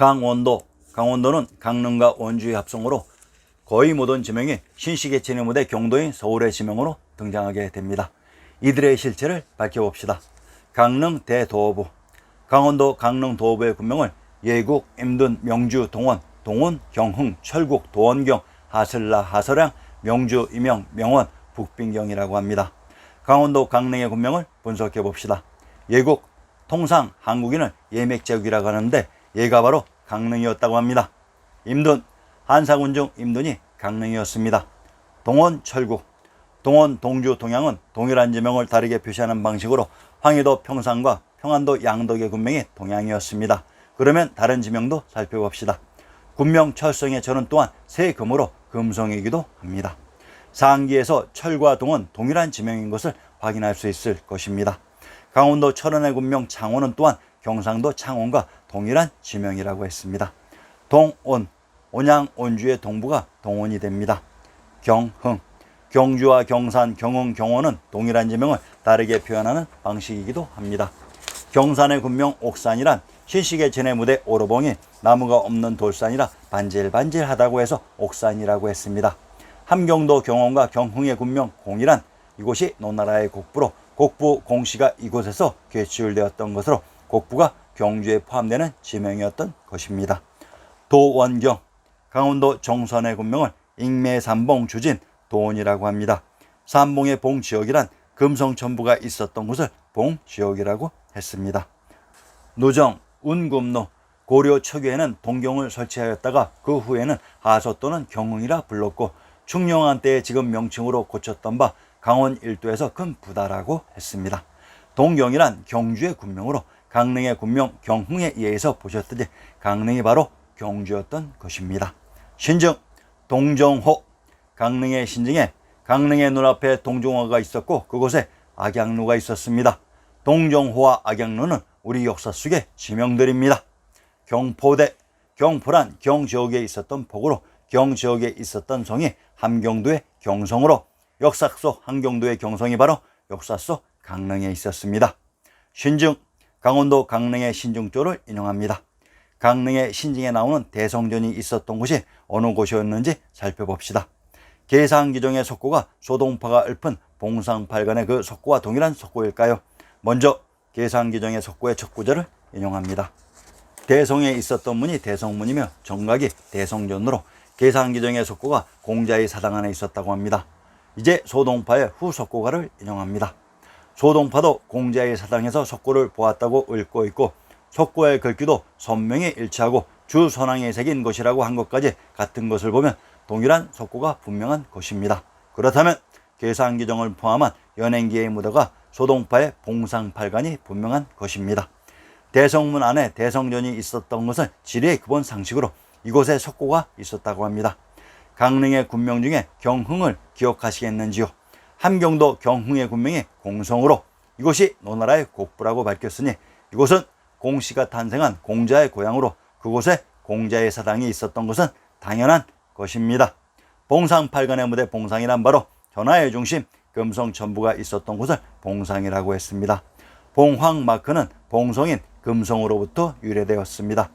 강원도, 강원도는 강릉과 원주의 합성으로 거의 모든 지명이 신시계천의 무대 경도인 서울의 지명으로 등장하게 됩니다. 이들의 실체를 밝혀봅시다. 강릉 대도어부, 강원도 강릉 도어부의 군명을 예국, 임든, 명주, 동원, 동원, 경흥, 철국, 도원경, 하슬라, 하서량, 명주, 임영, 명원, 북빈경이라고 합니다. 강원도 강릉의 군명을 분석해 봅시다. 예국, 통상 한국인을 예맥제국이라고 하는데 얘가 바로 강릉이었다고 합니다. 임든, 한사군 중 임든이 강릉이었습니다. 동원, 철국, 동원, 동주, 동양은 동일한 지명을 다르게 표시하는 방식으로 황해도 평상과 평안도 양덕의 군명이 동양이었습니다. 그러면 다른 지명도 살펴봅시다. 군명 철성의 철은 또한 세 금으로 금성이기도 합니다. 상기에서 철과 동은 동일한 지명인 것을 확인할 수 있을 것입니다. 강원도 철원의 군명 창원은 또한 경상도 창원과 동일한 지명이라고 했습니다. 동온, 온양 온주의 동부가 동원이 됩니다. 경흥, 경주와 경산, 경흥, 경원은 동일한 지명을 다르게 표현하는 방식이기도 합니다. 경산의 군명 옥산이란 신식의 전의 무대 오로봉이 나무가 없는 돌산이라 반질반질하다고 해서 옥산이라고 했습니다. 함경도 경원과 경흥의 군명 공이란 이곳이 노나라의 곡부로 곡부 공시가 이곳에서 개출되었던 것으로 곡부가 경주에 포함되는 지명이었던 것입니다. 도원경, 강원도 정선의 군명을 익매삼봉 주진 도원이라고 합니다. 삼봉의 봉 지역이란 금성천부가 있었던 곳을 봉 지역이라고 했습니다. 노정, 운금노, 고려 초기에는 동경을 설치하였다가 그 후에는 하소 또는 경흥이라 불렀고 충녕한 때에 지금 명칭으로 고쳤던 바 강원 일도에서 큰 부다라고 했습니다. 동경이란 경주의 군명으로 강릉의 군명 경흥에 의해서 보셨듯이 강릉이 바로 경주였던 것입니다. 신증 동정호 강릉의 신증에 강릉의 눈앞에 동정호가 있었고 그곳에 악양루가 있었습니다. 동정호와 악양루는 우리 역사 속의 지명들입니다. 경포대 경포란 경 지역에 있었던 폭으로 경 지역에 있었던 성이 함경도의 경성으로 역사 속 함경도의 경성이 바로 역사 속 강릉에 있었습니다. 신증 강원도 강릉의 신증조를 인용합니다. 강릉의 신증에 나오는 대성전이 있었던 곳이 어느 곳이었는지 살펴봅시다. 계상기종의 석고가 소동파가 읊은 봉상팔간의 그 석고와 동일한 석고일까요? 먼저 계상기종의 석고의 첫 구절을 인용합니다. 대성에 있었던 문이 대성문이며 정각이 대성전으로 계상기종의 석고가 공자의 사당 안에 있었다고 합니다. 이제 소동파의 후석고가를 인용합니다. 소동파도 공자의 사당에서 석고를 보았다고 읊고 있고 석고의 글귀도 선명히 일치하고 주선왕에 새긴 것이라고 한 것까지 같은 것을 보면 동일한 석고가 분명한 것입니다. 그렇다면 계산기정을 포함한 연행기의 무더가 소동파의 봉상팔간이 분명한 것입니다. 대성문 안에 대성전이 있었던 것은 지리의 기본 상식으로 이곳에 석고가 있었다고 합니다. 강릉의 군명 중에 경흥을 기억하시겠는지요? 함경도 경흥의 군명이 공성으로 이곳이 노나라의 곡부라고 밝혔으니 이곳은 공씨가 탄생한 공자의 고향으로 그곳에 공자의 사당이 있었던 것은 당연한 것입니다. 봉상팔간의 무대 봉상이란 바로 전하의 중심 금성 전부가 있었던 곳을 봉상이라고 했습니다. 봉황 마크는 봉성인 금성으로부터 유래되었습니다.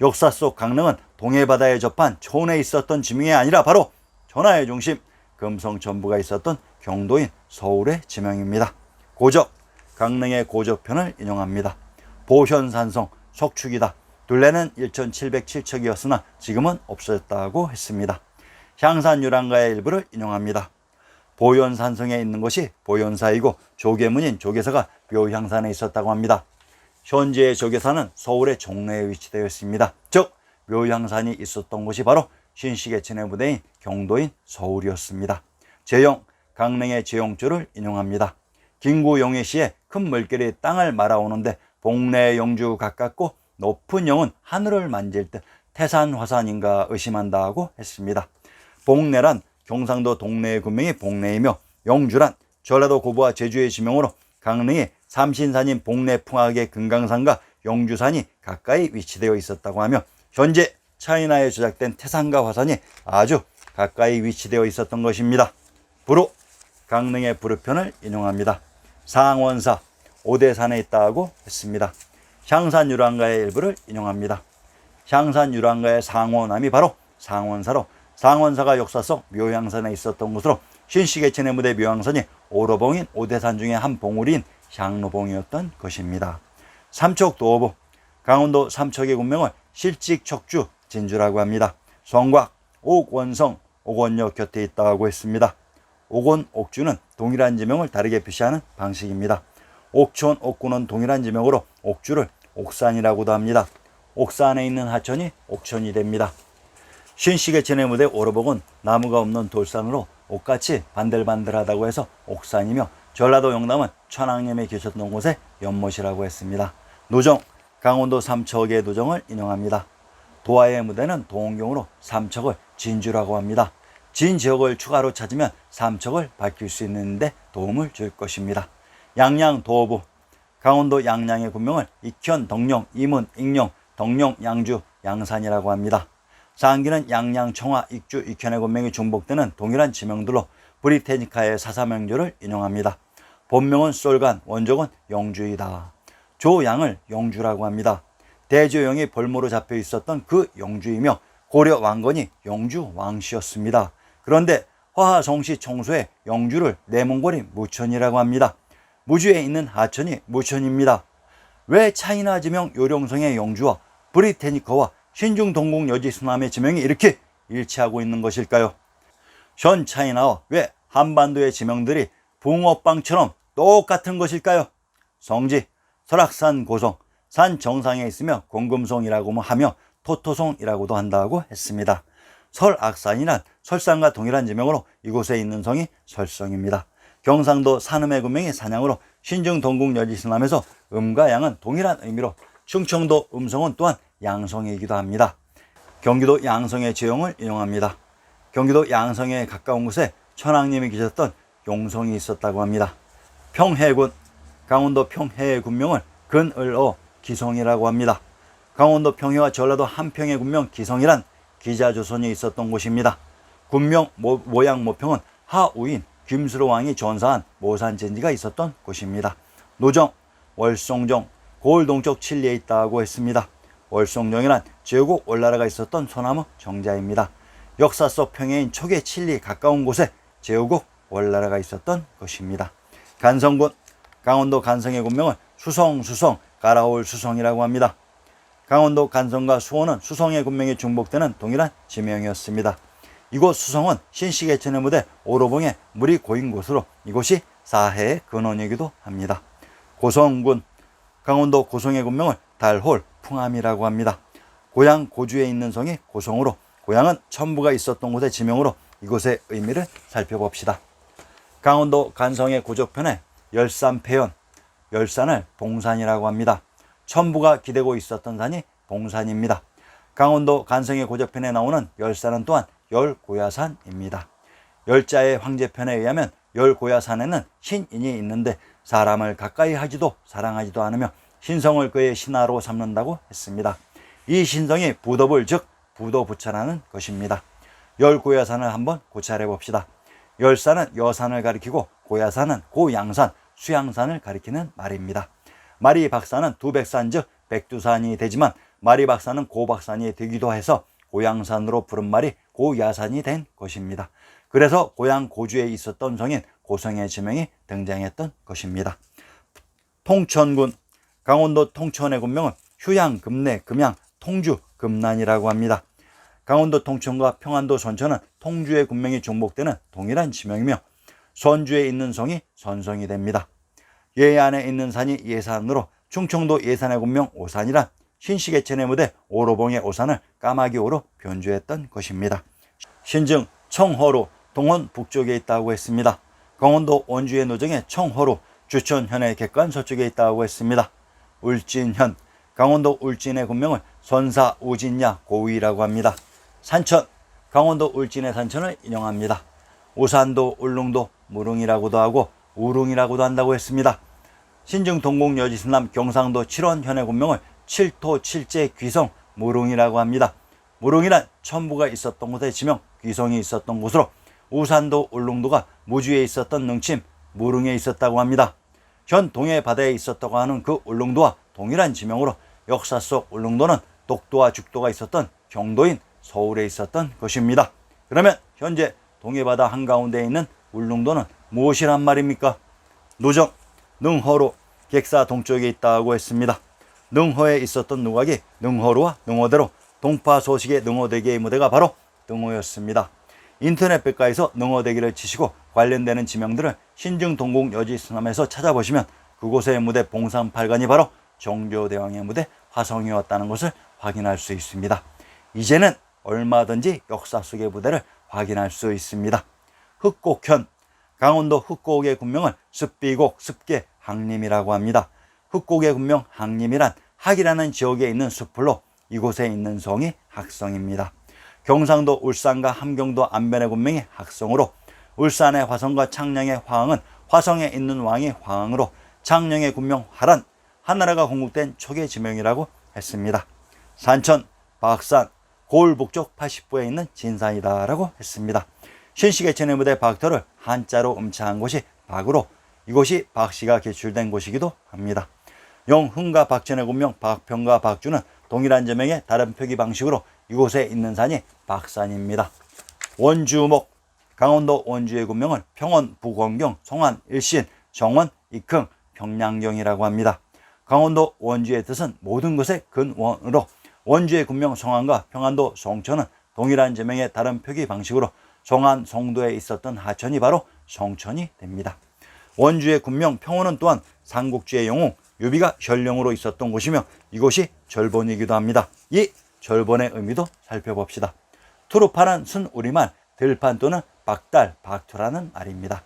역사 속 강릉은 동해바다에 접한 촌에 있었던 지명이 아니라 바로 전하의 중심 금성 전부가 있었던 경도인 서울의 지명입니다. 고적, 강릉의 고적편을 인용합니다. 보현산성, 석축이다. 둘레는 1707척이었으나 지금은 없어졌다고 했습니다. 향산 유랑가의 일부를 인용합니다. 보현산성에 있는 것이 보현사이고 조계문인 조계사가 묘향산에 있었다고 합니다. 현재의 조계사는 서울의 종로에 위치되어 있습니다. 즉 묘향산이 있었던 곳이 바로 신시계천의 무대인 경도인 서울이었습니다. 재영, 강릉의 재영조를 인용합니다. 김구용의 시에 큰 물결이 땅을 말아오는데 복내 영주 가깝고 높은 영은 하늘을 만질 때 태산 화산인가 의심한다고 했습니다. 복내란 경상도 동네의 군명이 복내이며 영주란 전라도 고부와 제주의 지명으로 강릉이 삼신산인 복내 풍악의 금강산과 영주산이 가까이 위치되어 있었다고 하며 현재 차이나에 조작된 태산과 화산이 아주 가까이 위치되어 있었던 것입니다. 부루 강릉의 부르편을 인용합니다. 상원사 오대산에 있다고 했습니다. 향산 유랑가의 일부를 인용합니다. 향산 유랑가의 상원함이 바로 상원사로 상원사가 역사 속 묘향산에 있었던 곳으로 신시계천의 무대 묘향산이 오로봉인 오대산 중에 한 봉우리인 향로봉이었던 것입니다. 삼척도어부 강원도 삼척의 군명을 실직척주 진주라고 합니다. 성곽 옥원성 옥원역 곁에 있다고 했습니다. 옥원 옥주는 동일한 지명을 다르게 표시하는 방식입니다. 옥촌 옥구는 동일한 지명으로 옥주를 옥산이라고도 합니다. 옥산에 있는 하천이 옥천이 됩니다. 신시계천의 무대 오로복은 나무가 없는 돌산으로 옥같이 반들반들하다고 해서 옥산이며 전라도 영남은 천왕님이 계셨던 곳에 연못이라고 했습니다. 노정, 강원도 삼척의 노정을 인용합니다. 도화의 무대는 도원경으로 삼척을 진주라고 합니다. 진 지역을 추가로 찾으면 삼척을 밝힐 수 있는데 도움을 줄 것입니다. 양양 도어부 강원도 양양의 군명을 익현, 덕령, 이문, 익령, 덕령, 양주, 양산이라고 합니다. 상기는 양양, 청화, 익주, 익현의 군명이 중복되는 동일한 지명들로 브리테니카의 사사명조를 인용합니다. 본명은 솔간, 원적은 영주이다. 조양을 영주라고 합니다. 대조영이 벌모로 잡혀 있었던 그 영주이며 고려 왕건이 영주 왕씨였습니다. 그런데 화하성시 청소에 영주를 내몽골이 무천이라고 합니다. 무주에 있는 하천이 무천입니다. 왜 차이나 지명 요령성의 영주와 브리테니커와 신중 동국 여지 수남의 지명이 이렇게 일치하고 있는 것일까요? 현 차이나와 왜 한반도의 지명들이 붕어빵처럼 똑같은 것일까요? 성지, 설악산 고성, 산 정상에 있으며 공금성이라고 하며 토토성이라고도 한다고 했습니다. 설악산이란 설산과 동일한 지명으로 이곳에 있는 성이 설성입니다. 경상도 산음의 군명이 산양으로 신중 동국 여지스남에서 음과 양은 동일한 의미로 충청도 음성은 또한 양성이기도 합니다. 경기도 양성의 지형을 인용합니다. 경기도 양성에 가까운 곳에 천왕님이 계셨던 용성이 있었다고 합니다. 평해군, 강원도 평해의 군명을 근을어 기성이라고 합니다. 강원도 평해와 전라도 한평의 군명 기성이란 기자조선이 있었던 곳입니다. 군명 모, 모양 모평은 하우인 김수로 왕이 전사한 모산젠지가 있었던 곳입니다. 노정, 월송정, 고을 동쪽 칠리에 있다고 했습니다. 월송정이란 제국 월나라가 있었던 소나무 정자입니다. 역사 속 평해인 초계 칠리 가까운 곳에 제후국 월나라가 있었던 것입니다. 간성군, 강원도 간성의 군명은 수성, 수성, 가라올 수성이라고 합니다. 강원도 간성과 수원은 수성의 군명이 중복되는 동일한 지명이었습니다. 이곳 수성은 신시계천의 무대 오로봉에 물이 고인 곳으로 이곳이 사해의 근원이기도 합니다. 고성군, 강원도 고성의 군명을 달홀, 풍암이라고 합니다. 고향 고주에 있는 성이 고성으로 고향은 천부가 있었던 곳의 지명으로 이곳의 의미를 살펴봅시다. 강원도 간성의 고적편에 열산패연, 열산을 봉산이라고 합니다. 천부가 기대고 있었던 산이 봉산입니다. 강원도 간성의 고적편에 나오는 열산은 또한 열고야산입니다. 열자의 황제편에 의하면 열고야산에는 신인이 있는데 사람을 가까이 하지도 사랑하지도 않으며 신성을 그의 신하로 삼는다고 했습니다. 이 신성이 부dob을 즉 부도부처라는 것입니다. 열고야산을 한번 고찰해 봅시다. 열산은 여산을 가리키고 고야산은 고양산, 수양산을 가리키는 말입니다. 마리박산은 두백산 즉 백두산이 되지만 마리박산은 고박산이 되기도 해서 고양산으로 부른 말이 고야산이 된 것입니다. 그래서 고향 고주에 있었던 성인 고성의 지명이 등장했던 것입니다. 통천군 강원도 통천의 군명은 휴양, 금내, 금양, 통주, 금난이라고 합니다. 강원도 통천과 평안도 선천은 통주의 군명이 중복되는 동일한 지명이며 선주에 있는 성이 선성이 됩니다. 예안에 있는 산이 예산으로 충청도 예산의 군명 오산이란 신시계천의 무대 오로봉의 오산을 까마귀오로 변주했던 것입니다. 신증 청허로 동원 북쪽에 있다고 했습니다. 강원도 원주의 노정의 청허로 주천현의 객관 서쪽에 있다고 했습니다. 울진현 강원도 울진의 군명을 선사 우진야 고위라고 합니다. 산천 강원도 울진의 산천을 인용합니다. 우산도 울릉도 무릉이라고도 하고 우릉이라고도 한다고 했습니다. 신증 동공 여지순남 경상도 칠원 현의 군명을 칠토 칠제 귀성 무릉이라고 합니다. 무릉이란 천부가 있었던 곳의 지명 귀성이 있었던 곳으로 우산도 울릉도가 무주에 있었던 능침 무릉에 있었다고 합니다. 현 동해 바다에 있었다고 하는 그 울릉도와 동일한 지명으로 역사 속 울릉도는 독도와 죽도가 있었던 경도인 서울에 있었던 것입니다. 그러면 현재 동해바다 한가운데에 있는 울릉도는 무엇이란 말입니까? 노정, 능허로 객사 동쪽에 있다고 했습니다. 능허에 있었던 누각이 능허로와 능허대로 동파 소식의 능허대기의 무대가 바로 능허였습니다. 인터넷 백과에서 능허대기를 치시고 관련되는 지명들을 신증 동국 여지 수남에서 찾아보시면 그곳의 무대 봉산팔관이 바로 정조대왕의 무대 화성이었다는 것을 확인할 수 있습니다. 이제는 얼마든지 역사 속의 무대를 확인할 수 있습니다. 흑곡현, 강원도 흑곡의 군명을 습비곡, 습계, 항림이라고 합니다. 흑곡의 군명 항림이란 학이라는 지역에 있는 숲풀로 이곳에 있는 성이 학성입니다. 경상도 울산과 함경도 안변의 군명이 학성으로 울산의 화성과 창녕의 화흥은 화성에 있는 왕이 화흥으로 창녕의 군명 화란 하나라가 건국된 초계 지명이라고 했습니다. 산천, 박산, 고을 북쪽 80부에 있는 진산이다라고 했습니다. 신식의 천의무대 박터를 한자로 음차한 곳이 박으로 이곳이 박씨가 개출된 곳이기도 합니다. 영흥과 박전의 군명 박평과 박주는 동일한 제명의 다른 표기 방식으로 이곳에 있는 산이 박산입니다. 원주목 강원도 원주의 군명은 평원, 부건경, 송안, 일신, 정원, 익흥, 평량경이라고 합니다. 강원도 원주의 뜻은 모든 것의 근원으로 원주의 군명 송안과 평안도 송천은 동일한 제명의 다른 표기 방식으로 송안, 송도에 있었던 하천이 바로 송천이 됩니다. 원주의 군명 평원은 또한 삼국지의 영웅 유비가 현령으로 있었던 곳이며 이곳이 절본이기도 합니다. 이 절본의 의미도 살펴봅시다. 투르파는 순우리말, 들판 또는 박달, 박투라는 말입니다.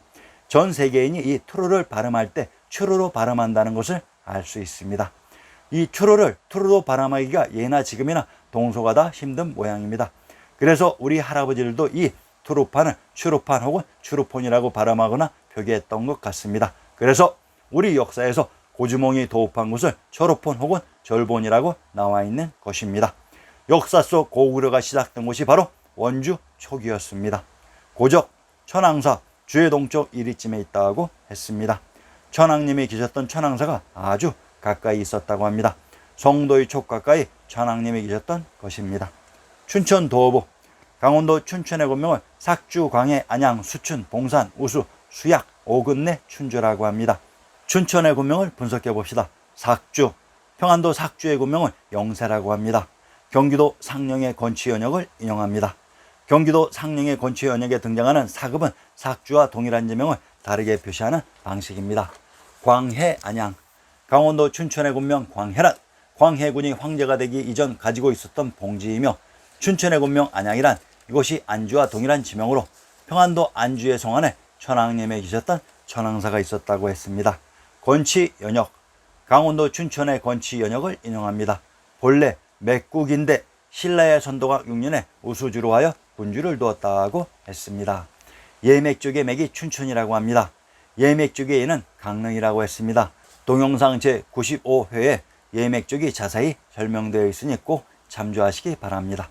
전 세계인이 이 투르를 발음할 때 추루로 발음한다는 것을 알 수 있습니다. 이 추루를 투르로 발음하기가 예나 지금이나 동서가 다 힘든 모양입니다. 그래서 우리 할아버지들도 이 투르판을 추루판 혹은 추루폰이라고 발음하거나 표기했던 것 같습니다. 그래서 우리 역사에서 고주몽이 도읍한 곳을 초로폰 혹은 절본이라고 나와 있는 것입니다. 역사 속 고구려가 시작된 곳이 바로 원주 초기였습니다. 고적, 천왕사, 주의 동쪽 이리쯤에 있다고 했습니다. 천왕님이 계셨던 천왕사가 아주 가까이 있었다고 합니다. 성도의 촉 가까이 천왕님이 계셨던 것입니다. 춘천 도어부, 강원도 춘천의 권명을 삭주, 광해, 안양, 수춘, 봉산, 우수, 수약, 오근내, 춘주라고 합니다. 춘천의 군명을 분석해 봅시다. 삭주, 평안도 삭주의 군명을 영세라고 합니다. 경기도 상령의 건치 연역을 인용합니다. 경기도 상령의 건치 연역에 등장하는 사급은 삭주와 동일한 지명을 다르게 표시하는 방식입니다. 광해 안양, 강원도 춘천의 군명 광해란 광해군이 황제가 되기 이전 가지고 있었던 봉지이며 춘천의 군명 안양이란 이곳이 안주와 동일한 지명으로 평안도 안주의 성안에 천왕님에 계셨던 천왕사가 있었다고 했습니다. 건치 연역, 강원도 춘천의 건치 연역을 인용합니다. 본래 맥국인데 신라의 선도가 6년에 우수주로 하여 군주를 두었다고 했습니다. 예맥 쪽의 맥이 춘천이라고 합니다. 예맥 쪽의 예는 강릉이라고 했습니다. 동영상 제95회에 예맥 쪽이 자세히 설명되어 있으니 꼭 참조하시기 바랍니다.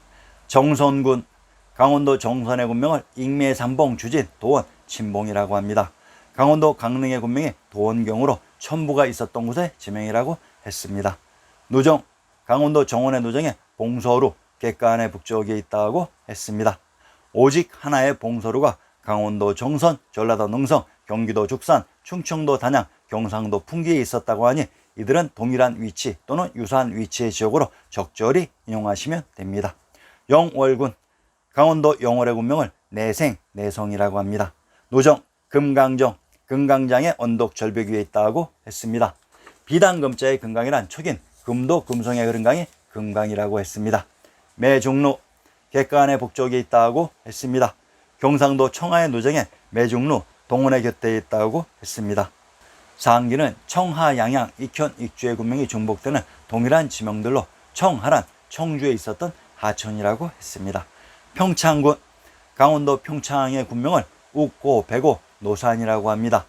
정선군, 강원도 정선의 군명을 익매삼봉 주진 도원 친봉이라고 합니다. 강원도 강릉의 군명이 도원경으로 천부가 있었던 곳의 지명이라고 했습니다. 노정, 강원도 정원의 노정에 봉서루, 객간의 북쪽에 있다고 했습니다. 오직 하나의 봉서루가 강원도 정선, 전라도 능성, 경기도 죽산, 충청도 단양, 경상도 풍기에 있었다고 하니 이들은 동일한 위치 또는 유사한 위치의 지역으로 적절히 인용하시면 됩니다. 영월군, 강원도 영월의 군명을 내생, 내성이라고 합니다. 노정, 금강정, 금강장의 언덕 절벽 위에 있다고 했습니다. 비단금자의 금강이란 촉인 금도 금성의 금강이 금강이라고 했습니다. 매중루, 객간의 북쪽에 있다고 했습니다. 경상도 청하의 노정에 매중루, 동원의 곁에 있다고 했습니다. 상기는 청하, 양양, 익현, 익주의 군명이 중복되는 동일한 지명들로 청하란 청주에 있었던 하천이라고 했습니다. 평창군, 강원도 평창의 군명을 욱고, 배고, 노산이라고 합니다.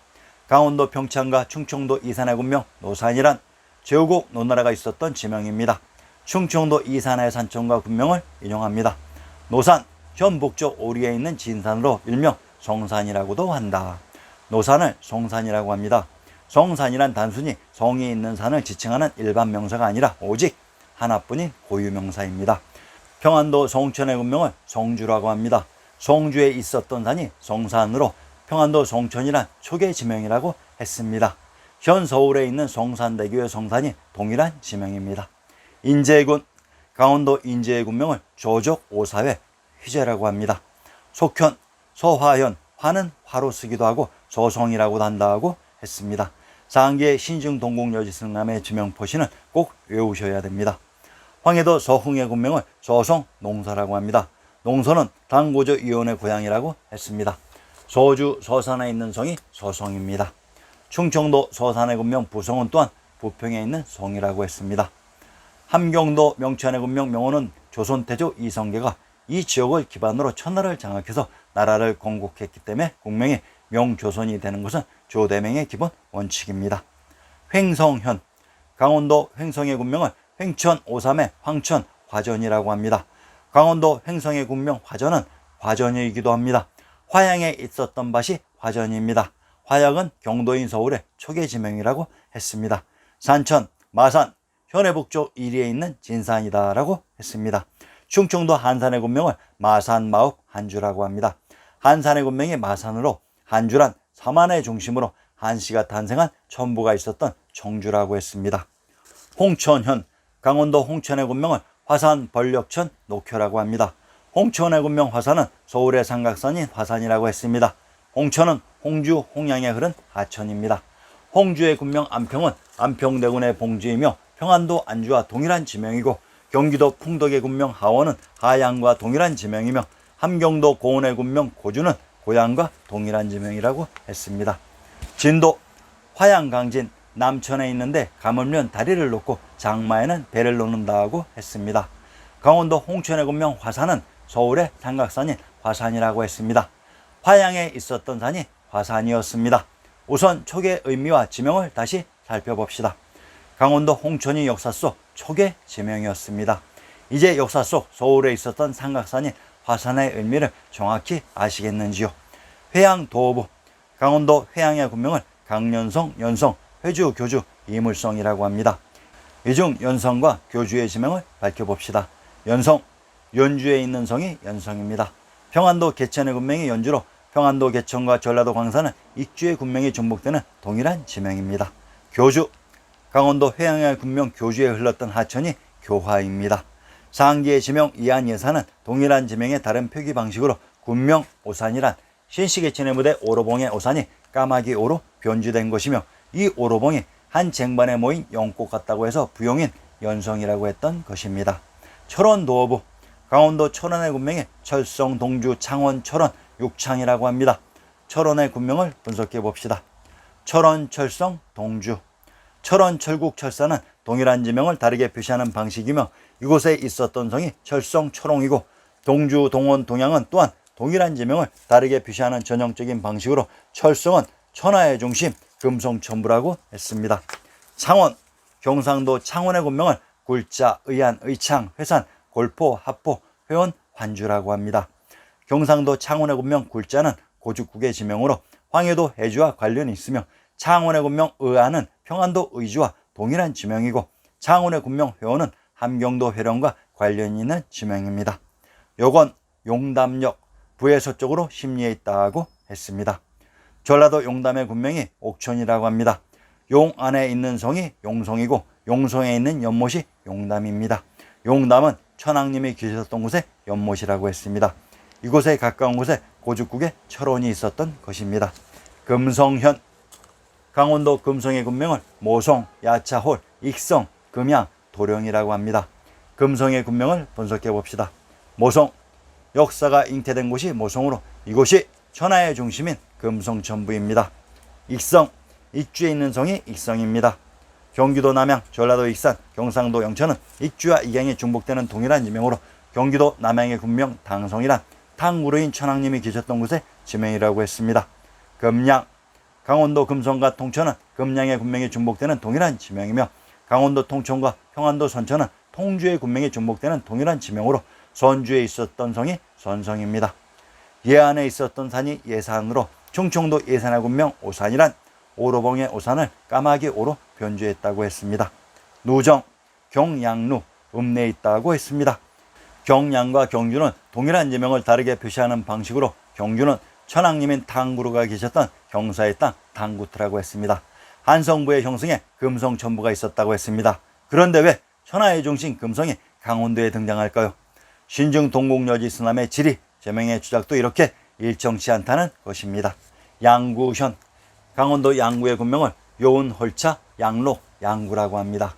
강원도 평창과 충청도 이산의 군명 노산이란 제후국 노나라가 있었던 지명입니다. 충청도 이산의 산천과 군명을 인용합니다. 노산, 현 북쪽 오리에 있는 진산으로 일명 성산이라고도 한다. 노산을 성산이라고 합니다. 성산이란 단순히 성이 있는 산을 지칭하는 일반 명사가 아니라 오직 하나뿐인 고유 명사입니다. 평안도 송천의 군명을 송주라고 합니다. 송주에 있었던 산이 송산으로 평안도 송천이란 초계 지명이라고 했습니다. 현 서울에 있는 송산대교의 송산이 동일한 지명입니다. 인제군 강원도 인제의 군명을 조족 오사회 휘제라고 합니다. 속현, 소화현, 화는 화로 쓰기도 하고 소송이라고도 한다고 했습니다. 상기의 신중 동국여지 승남의 지명포시는 꼭 외우셔야 됩니다. 황해도 서흥의 군명을 소송 농사라고 합니다. 농서는 당고조 이온의 고향이라고 했습니다. 소주 서산에 있는 성이 서성입니다. 충청도 서산의 군명 부성은 또한 부평에 있는 성이라고 했습니다. 함경도 명천의 군명 명호는 조선태조 이성계가 이 지역을 기반으로 천하를 장악해서 나라를 건국했기 때문에 국명이 명조선이 되는 것은 조대명의 기본 원칙입니다. 횡성현 강원도 횡성의 군명을 횡천 오삼의 황천 화전이라고 합니다. 강원도 횡성의 군명 화전은 화전이기도 합니다. 화양에 있었던 밭이 화전입니다. 화양은 경도인 서울의 초계 지명이라고 했습니다. 산천, 마산, 현해 북쪽 1위에 있는 진산이다라고 했습니다. 충청도 한산의 군명을 마산마읍 한주라고 합니다. 한산의 군명이 마산으로 한주란 서만의 중심으로 한씨가 탄생한 천부가 있었던 청주라고 했습니다. 홍천현, 강원도 홍천의 군명을 화산 벌력천 녹효라고 합니다. 홍천의 군명 화산은 서울의 삼각산인 화산이라고 했습니다. 홍천은 홍주, 홍양에 흐른 하천입니다. 홍주의 군명 안평은 안평대군의 봉지이며 평안도 안주와 동일한 지명이고 경기도 풍덕의 군명 하원은 하양과 동일한 지명이며 함경도 고원의 군명 고주는 고향과 동일한 지명이라고 했습니다. 진도 화양강진 남천에 있는데 가물면 다리를 놓고 장마에는 배를 놓는다고 했습니다. 강원도 홍천의 군명 화산은 서울의 삼각산인 화산이라고 했습니다. 화양에 있었던 산이 화산이었습니다. 우선 촉의 의미와 지명을 다시 살펴봅시다. 강원도 홍천이 역사 속 촉의 지명이었습니다. 이제 역사 속 서울에 있었던 삼각산인 화산의 의미를 정확히 아시겠는지요? 회양 도어부 강원도 회양의 군명을 강연성, 연성, 회주, 교주, 이물성이라고 합니다. 이 중 연성과 교주의 지명을 밝혀봅시다. 연성, 연주에 있는 성이 연성입니다. 평안도 개천의 군명이 연주로 평안도 개천과 전라도 광산은 익주의 군명이 중복되는 동일한 지명입니다. 교주, 강원도 회양의 군명 교주에 흘렀던 하천이 교화입니다. 상기의 지명 이안예산은 동일한 지명의 다른 표기 방식으로 군명 오산이란 신시계천의 무대 오로봉의 오산이 까마귀 오로 변주된 것이며 이 오로봉이 한 쟁반에 모인 영꽃 같다고 해서 부용인 연성이라고 했던 것입니다. 철원 도어부 강원도 철원의 군명이 철성, 동주, 창원, 철원, 육창이라고 합니다. 철원의 군명을 분석해 봅시다. 철원, 철성, 동주 철원, 철국, 철사는 동일한 지명을 다르게 표시하는 방식이며 이곳에 있었던 성이 철성, 철옹이고 동주, 동원, 동양은 또한 동일한 지명을 다르게 표시하는 전형적인 방식으로 철성은 천하의 중심, 금성천부라고 했습니다. 창원, 경상도 창원의 군명을 굴자, 의안, 의창, 회산, 골포, 합포, 회원, 환주라고 합니다. 경상도 창원의 군명 굴자는 고죽국의 지명으로 황해도 해주와 관련이 있으며 창원의 군명 의안은 평안도 의주와 동일한 지명이고 창원의 군명 회원은 함경도 회령과 관련이 있는 지명입니다. 요건 용담역 부의 서쪽으로 심리에 있다고 했습니다. 전라도 용담의 군명이 옥천이라고 합니다. 용 안에 있는 성이 용성이고 용성에 있는 연못이 용담입니다. 용담은 천왕님이 계셨던 곳에 연못이라고 했습니다. 이곳에 가까운 곳에 고죽국에 철원이 있었던 것입니다. 금성현 강원도 금성의 군명을 모성, 야차홀, 익성, 금양, 도령이라고 합니다. 금성의 군명을 분석해 봅시다. 모성 역사가 잉태된 곳이 모성으로 이곳이 천하의 중심인 금성천부입니다. 익성 익주에 있는 성이 익성입니다. 경기도 남양, 전라도 익산, 경상도 영천은 익주와 익양이 중복되는 동일한 지명으로 경기도 남양의 군명 당성이란 탕구르인 천왕님이 계셨던 곳의 지명이라고 했습니다. 금양, 강원도 금성과 통천은 금양의 군명이 중복되는 동일한 지명이며 강원도 통천과 평안도 선천은 통주의 군명이 중복되는 동일한 지명으로 선주에 있었던 성이 선성입니다. 예안에 있었던 산이 예산으로 충청도 예산의 군명 오산이란 오로봉의 오산을 까마귀 오로 변주했다고 했습니다. 누정, 경양루, 읍내에 있다고 했습니다. 경양과 경주는 동일한 지명을 다르게 표시하는 방식으로 경주는 천왕님인 당구루가 계셨던 경사의 땅 당구트라고 했습니다. 한성부의 형성에 금성 천부가 있었다고 했습니다. 그런데 왜 천하의 중심 금성이 강원도에 등장할까요? 신중 동국여지 쓰남의 지리 제명의 주작도 이렇게 일정치 않다는 것입니다. 양구현 강원도 양구의 군명을 요운 홀차 양록 양구라고 합니다.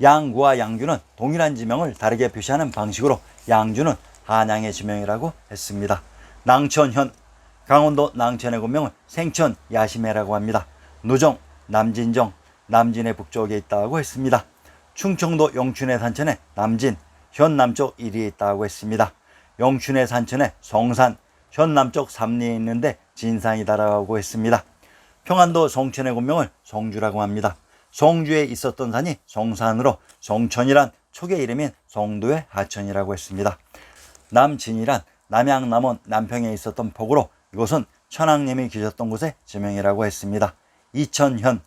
양구와 양주는 동일한 지명을 다르게 표시하는 방식으로 양주는 한양의 지명이라고 했습니다. 낭천현 강원도 낭천의 군명을 생천 야심해라고 합니다. 누정 남진정 남진의 북쪽에 있다고 했습니다. 충청도 영춘의 산천에 남진 현 남쪽 일위에 있다고 했습니다. 영춘의 산천에 성산 현 남쪽 삼리에 있는데 진산이다라고 했습니다. 평안도 성천의 군명을 성주라고 합니다. 성주에 있었던 산이 성산으로 성천이란 촉의 이름인 성도의 하천이라고 했습니다. 남진이란 남양 남원 남평에 있었던 폭으로 이곳은 천왕님이 계셨던 곳의 지명이라고 했습니다. 이천현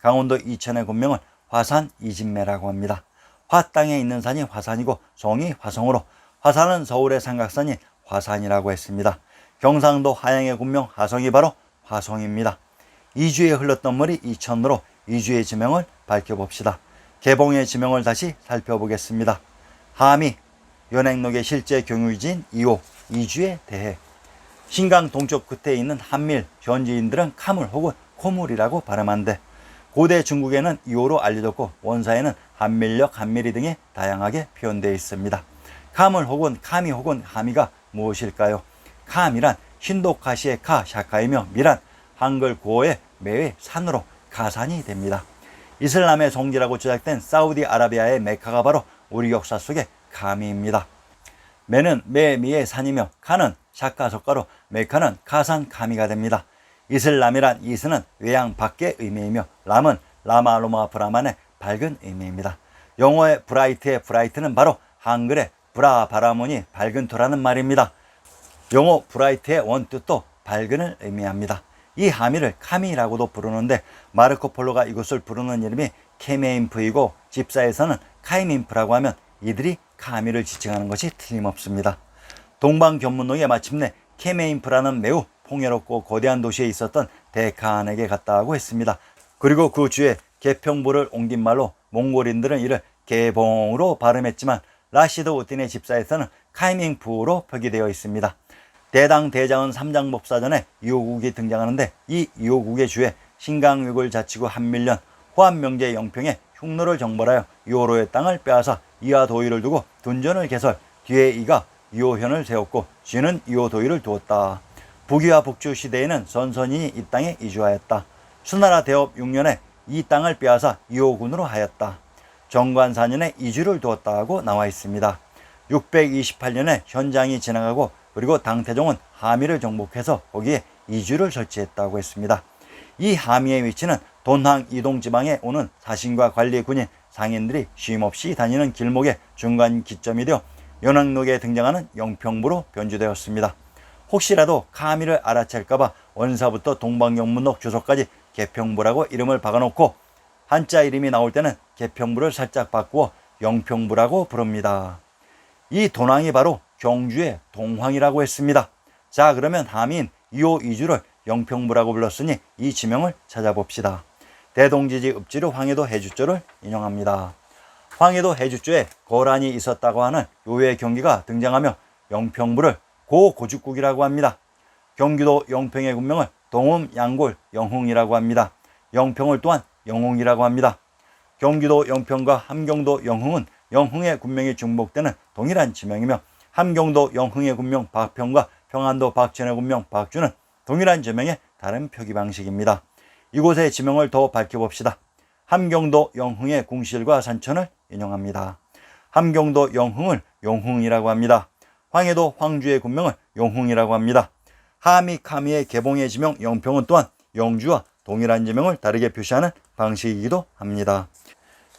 강원도 이천의 군명을 화산 이진매라고 합니다. 화 땅에 있는 산이 화산이고 성이 화성으로 화산은 서울의 삼각산이 화산이라고 했습니다. 경상도 하양의 군명 하성이 바로 화성입니다. 이주에 흘렀던 물이 이천으로 이주의 지명을 밝혀봅시다. 개봉의 지명을 다시 살펴보겠습니다. 함이 연행록의 실제 경유지인 2호 이주에 대해 신강 동쪽 끝에 있는 한밀 현지인들은 카물 혹은 코물이라고 발음한데 고대 중국에는 2호로 알려졌고 원사에는 한밀역, 한밀이 등의 다양하게 표현되어 있습니다. 카물 혹은 카미 혹은 하미가 무엇일까요? 카미란 힌도카시의 카, 샤카이며 미란 한글 구어의 매의 산으로 가산이 됩니다. 이슬람의 성지라고 조작된 사우디아라비아의 메카가 바로 우리 역사 속의 카미입니다. 매는 매미의 산이며 샤카 석가로 메카는 카산 카미가 됩니다. 이슬람이란 이스는 외양 밖의 의미이며 람은 라마 로마 브라만의 밝은 의미입니다. 영어의 브라이트의 브라이트는 바로 한글의 브라 바라문이 밝은 토라는 말입니다. 영어 브라이트의 원뜻도 밝은을 의미합니다. 이 하미를 카미라고도 부르는데 마르코 폴로가 이곳을 부르는 이름이 케메인프이고 집사에서는 카이민프라고 하면 이들이 카미를 지칭하는 것이 틀림없습니다. 동방견문록에 마침내 케메인프라는 매우 풍요롭고 거대한 도시에 있었던 데카안에게 갔다고 했습니다. 그리고 그 주에 개평부를 옮긴 말로 몽골인들은 이를 개봉으로 발음했지만 라시드 우틴의 집사에서는 카이밍프로 표기되어 있습니다. 대당 대장은 삼장법사전에 이호국이 등장하는데 이 이호국의 주에 신강육을 자치구 한밀년 호암명제 영평에 흉노를 정벌하여 이호로의 땅을 빼앗아 이하 도의를 두고 둔전을 개설 뒤에 이가 이호현을 세웠고 쥐는 이호 도의를 두었다. 북위와 북주 시대에는 선선인이 이 땅에 이주하였다. 수나라 대업 6년에 이 땅을 빼앗아 이호군으로 하였다. 정관 4년에 이주를 두었다고 나와 있습니다. 628년에 현장이 지나가고 그리고 당태종은 하미를 정복해서 거기에 이주를 설치했다고 했습니다. 이 하미의 위치는 돈항 이동 지방에 오는 사신과 관리 군인 상인들이 쉼없이 다니는 길목의 중간 기점이 되어 연항록에 등장하는 영평부로 변주되었습니다. 혹시라도 카미를 알아챌까봐 원사부터 동방영문록 주소까지 개평부라고 이름을 박아놓고 한자 이름이 나올 때는 개평부를 살짝 바꾸어 영평부라고 부릅니다. 이 돈왕이 바로 경주의 동황이라고 했습니다. 자 그러면 함인 이호 이주를 영평부라고 불렀으니 이 지명을 찾아봅시다. 대동지지 읍지로 황해도 해주조를 인용합니다. 황해도 해주조에 거란이 있었다고 하는 요의 경기가 등장하며 영평부를 고고죽국이라고 합니다. 경기도 영평의 군명을 동음, 양골, 영흥이라고 합니다. 영평을 또한 영흥이라고 합니다. 경기도 영평과 함경도 영흥은 영흥의 군명이 중복되는 동일한 지명이며 함경도 영흥의 군명 박평과 평안도 박천의 군명 박주는 동일한 지명의 다른 표기 방식입니다. 이곳의 지명을 더 밝혀봅시다. 함경도 영흥의 궁실과 산천을 인용합니다. 함경도 영흥을 용흥이라고 합니다. 황해도 황주의 군명을 용흥이라고 합니다. 하미 카미의 개봉의 지명 영평은 또한 영주와 동일한 지명을 다르게 표시하는 방식이기도 합니다.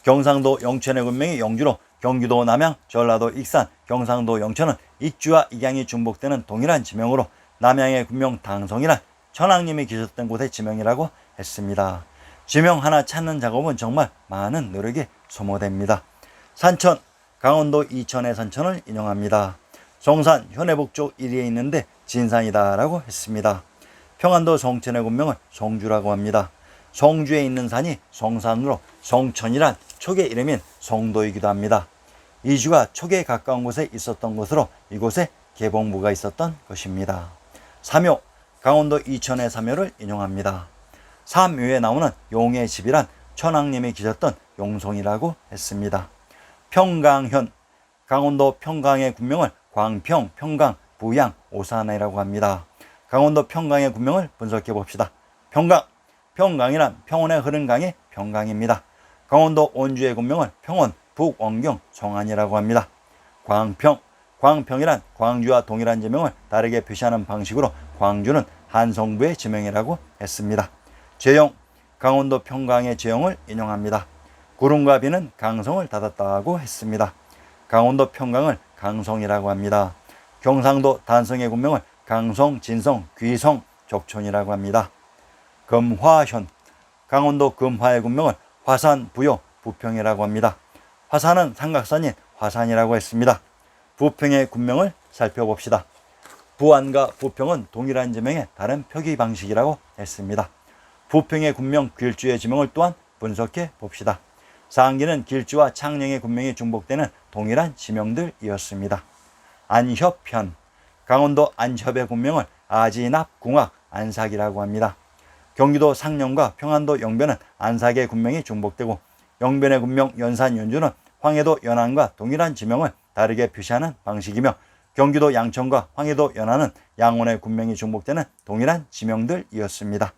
경상도 영천의 군명이 영주로 경기도 남양, 전라도 익산, 경상도 영천은 익주와 익양이 중복되는 동일한 지명으로 남양의 군명 당성이란 천왕님이 계셨던 곳의 지명이라고 했습니다. 지명 하나 찾는 작업은 정말 많은 노력이 소모됩니다. 산천, 강원도 이천의 산천을 인용합니다. 송산 현해북쪽 1위에 있는데 진산이다라고 했습니다. 평안도 송천의 군명을 송주라고 합니다. 송주에 있는 산이 송산으로 송천이란 촉의 이름인 송도이기도 합니다. 이주가 촉에 가까운 곳에 있었던 곳으로 이곳에 개봉부가 있었던 것입니다. 삼묘 강원도 이천의 삼묘를 인용합니다. 삼묘에 나오는 용의 집이란 천왕님이 계셨던 용송이라고 했습니다. 평강현 강원도 평강의 군명을 광평, 평강, 부양, 오산이라고 합니다. 강원도 평강의 군명을 분석해 봅시다. 평강, 평강이란 평원에 흐른 강의 평강입니다. 강원도 원주의 군명을 평원, 북원경, 성안이라고 합니다. 광평, 광평이란 광주와 동일한 지명을 다르게 표시하는 방식으로 광주는 한성부의 지명이라고 했습니다. 재영, 강원도 평강의 재영을 인용합니다. 구름과 비는 강성을 닫았다고 했습니다. 강원도 평강을 강성이라고 합니다. 경상도 단성의 군명을 강성, 진성, 귀성, 족촌이라고 합니다. 금화현, 강원도 금화의 군명을 화산, 부여, 부평이라고 합니다. 화산은 삼각산인 화산이라고 했습니다. 부평의 군명을 살펴봅시다. 부안과 부평은 동일한 지명의 다른 표기 방식이라고 했습니다. 부평의 군명 길주의 지명을 또한 분석해 봅시다. 상기는 길주와 창녕의 군명이 중복되는 동일한 지명들이었습니다. 안협현, 강원도 안협의 군명을 아지납, 궁악, 안삭이라고 합니다. 경기도 상령과 평안도 영변은 안삭의 군명이 중복되고 영변의 군명 연산 연주는 황해도 연안과 동일한 지명을 다르게 표시하는 방식이며 경기도 양천과 황해도 연안은 양원의 군명이 중복되는 동일한 지명들이었습니다.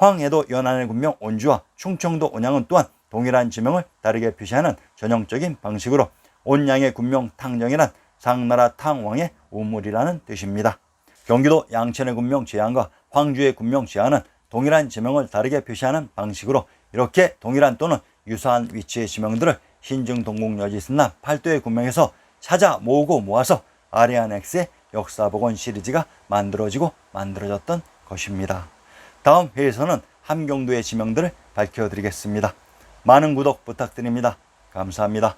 황해도 연안의 군명 온주와 충청도 온양은 또한 동일한 지명을 다르게 표시하는 전형적인 방식으로 온양의 군명 탕정이란 상나라 탕왕의 우물이라는 뜻입니다. 경기도 양천의 군명 제안과 황주의 군명 제안은 동일한 지명을 다르게 표시하는 방식으로 이렇게 동일한 또는 유사한 위치의 지명들을 신증 동국 여지승남 팔도의 군명에서 찾아 모으고 모아서 아리안 X의 역사복원 시리즈가 만들어지고 만들어졌던 것입니다. 다음 회에서는 함경도의 지명들을 밝혀드리겠습니다. 많은 구독 부탁드립니다. 감사합니다.